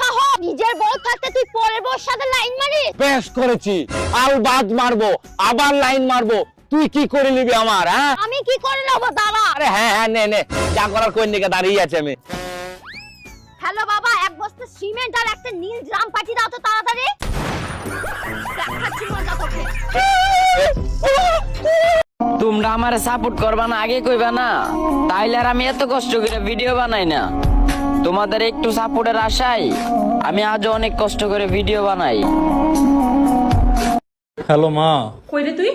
সাহস! নিজের বউ থাকতে তুই পরের বউর সাথে লাইন মারিস? বেশ করেছি। আল বাদ মারবো আবার লাইন মারবো। তুই কি করে নিবি আমার হ্যাঁ? আমি কি করে নেব দাঁড়া আরে হ্যাঁ হ্যাঁ নে নে। যা করার কোন দিকে দাঁড়িয়ে আছে আমি। হ্যালো বাবা এক বস্তা সিমেন্ট আর একটা নীল ড্রাম পাঠিয়ে দাও তো তাড়াতাড়ি। দেখাচ্ছি মজা তোকে তোমরা আমার সাপোর্ট করবা না আগে কইবা না। তাইলে আর আমি এত কষ্ট করে ভিডিও বানাই না। তোমাদের একটু সাপোর্টের আশায় আমি আজও অনেক কষ্ট করে ভিডিও বানাই। হ্যালো মা। কই রে তুই?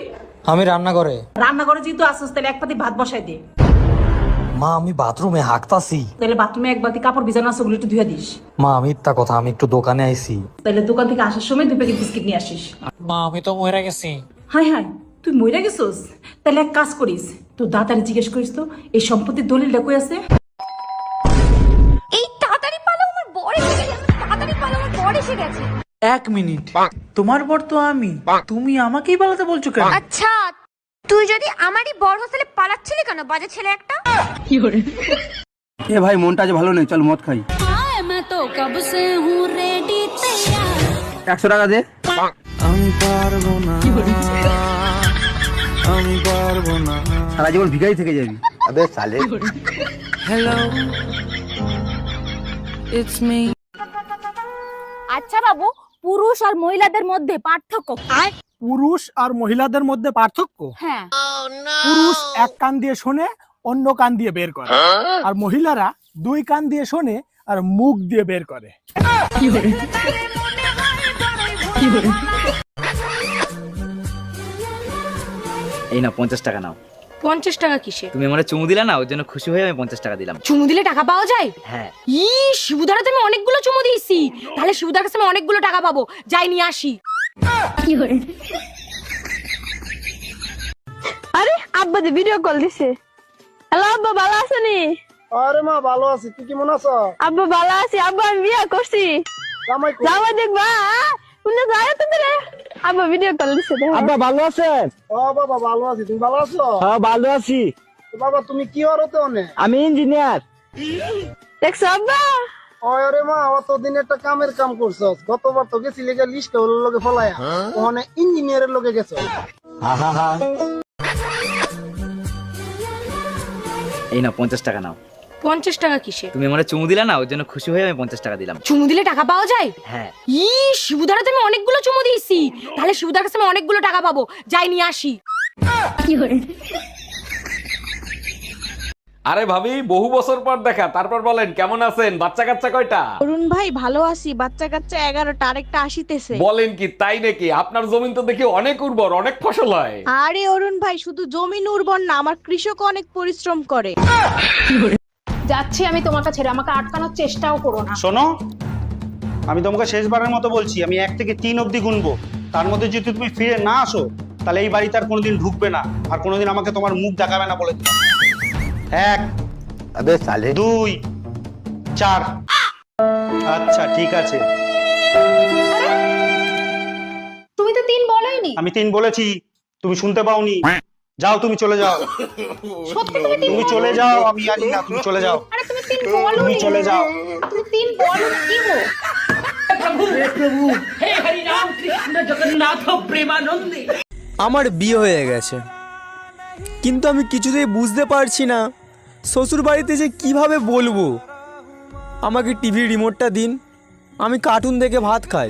আমি রান্না করে রান্না করে যেহেতু আসছিস তাহলে এক পাতি ভাত বসাই দে। মা আমি বাথরুমে হাঁকতাছি। তাহলে বাথরুমে এক বাতি কাপড় ভিজানো আছে ওগুলো একটু ধুয়ে দিস। মা আমি ইত্যা কথা আমি একটু দোকানে আইছি। তাহলে দোকান থেকে আসার সময় দুই প্যাকেট বিস্কিট নিয়ে আসিস। মা আমি তো মরে গেছি। হাই হাই তুই মইরা গেছিস? তাহলে এক কাজ করিস তো দাদারে জিজ্ঞেস করিস তো এই সম্পত্তির দলিলটা কই আছে? এক মিনিট। তোমার বর তো আমি। তুমি আমাকেই পালাতে বলছো কেন? আচ্ছা তুই যদি আমারই বর হোস্টেলে পালাচ্ছিলি কেন বাজে ছেলে একটা? এ ভাই মনটা যে ভালো নেই চল মদ খাই। একশো টাকা দে। সারা জীবন ভিখারি থেকে যাবি। আবে সালে। আচ্ছা বাবু পুরুষ আর মহিলাদের মধ্যে পার্থক্য পুরুষ আর মহিলাদের মধ্যে পার্থক্য? হ্যাঁ। পুরুষ এক কান দিয়ে শোনে অন্য কান দিয়ে বের করে। আর মহিলারা দুই কান দিয়ে শোনে আর মুখ দিয়ে বের করে। এই না পঞ্চাশ টাকা নাও। পঞ্চাশ টাকা কিসে তুমি আমার চুমু দিলা না ওর জন্য খুশি হয়ে আমি পঞ্চাশ টাকা দিলাম। চুমু দিলে টাকা পাওয়া যায়? হ্যাঁ। ই শিবুদারা তো আমি অনেকগুলো চুমু দিয়েছি। তাহলে শিবুদার কাছে আমি অনেকগুলো টাকা পাবো। যাই নিয়ে আসি। আরে আব্বা যে ভিডিও কল দিছে। হ্যালো আব্বা ভালো আছেনি? আরে মা ভালো আছি। তুই কেমন আছো? আব্বা ভালো আছি। আব্বা আমি বিয়ে করছি। জামাই দেখবা তুমি যায় তো রে আব্বা ভিডিও কল দিছে দেখো। আব্বা ভালো আছেন? ও বাবা ভালো আছি। তুমি ভালো আছো? হ্যাঁ ভালো আছি। বাবা তুমি কি আর হতে অনে আমি ইঞ্জিনিয়ার দেখছ আব্বা? আরে মা অতদিন একটা কামের কাম করছস গতবার তো গেছিলি গা লিস্টে হলো লগে ফলায়া। ওখানে ইঞ্জিনিয়ারের লগে গেছো। এই না পঞ্চাশ টাকা নাও। পঞ্চাশ টাকা কিসে তুমি আমার চুমু দিলা না ওর জন্য খুশি হয়ে আমি পঞ্চাশ টাকা দিলাম। চুমু দিলে টাকা পাওয়া যায়? হ্যাঁ। ই শিবুদারা তো আমি অনেকগুলো চুমু দিয়েছি। তাহলে শিবুদার কাছে আমি অনেকগুলো টাকা পাবো। যাই নিয়ে আসি। আরে ভাবি বহু বছর পর দেখা তারপর বলেন কেমন আছেন? বাচ্চা কাচ্চা কয়টা? অরুণ ভাই ভালো আছি। বাচ্চা কাচ্চা এগারোটা আরেকটা আসিতেছে। বলেন কি তাই নাকি? আপনার জমিন তো দেখি অনেক উর্বর অনেক ফসল হয়। আরে অরুণ ভাই শুধু জমিন উর্বর না আমার কৃষক অনেক পরিশ্রম করে। যাচ্ছি আমি তোমাকে ছেড়ে আমাকে আটকানোর চেষ্টাও করো না। শোনো আমি তোমাকে শেষবারের মতো বলছি আমি এক থেকে তিন অবধি গুনবো। তার মধ্যে যদি তুমি ফিরে না আসো তাহলে এই বাড়িতে আর কোনোদিন ঢুকবে না আর কোনোদিন আমাকে তোমার মুখ দেখাবে না বলে দিলাম। এক আবে সালে। দুই চার। আচ্ছা ঠিক আছে। তুমি তো তিন বলোইনি। আমি তিন বলেছি তুমি শুনতে পাওনি। যাও তুমি চলে যাও। সত্যি তুমি তিন তুমি চলে যাও আমি জানি না তুমি চলে যাও। আরে তুমি তিন বলো তুমি চলে যাও। তুমি তিন বলো কি গো? আমার বিয়ে হয়ে গেছে। কিন্তু আমি কিছুতেই বুঝতে পারছি না শ্বশুর বাড়িতে যে কীভাবে বলব? আমাকে টিভি রিমোটটা দিন আমি কার্টুন দেখে ভাত খাই।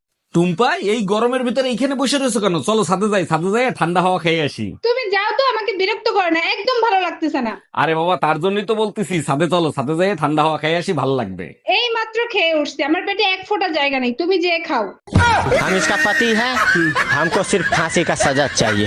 টুম্পা এই গরমের ভিতরে এইখানে বসে রয়েছো কেন চলো ছাদে যাই ছাদে যাই ঠান্ডা হাওয়া খেয়ে আসি তুমি যাও তো আমাকে বিরক্ত করে না একদম ভালো লাগতেছে না আরে বাবা তার জন্যই তো বলতেছি ছাদে চলো ছাদে যাই ঠান্ডা হাওয়া খাই আসি ভালো লাগবে এই মাত্র খেয়ে উঠছি আমার পেটে এক ফোঁটা জায়গা নেই তুমি যে খাও हम इसका पति है हमको सिर्फ फांसी का सजा चाहिए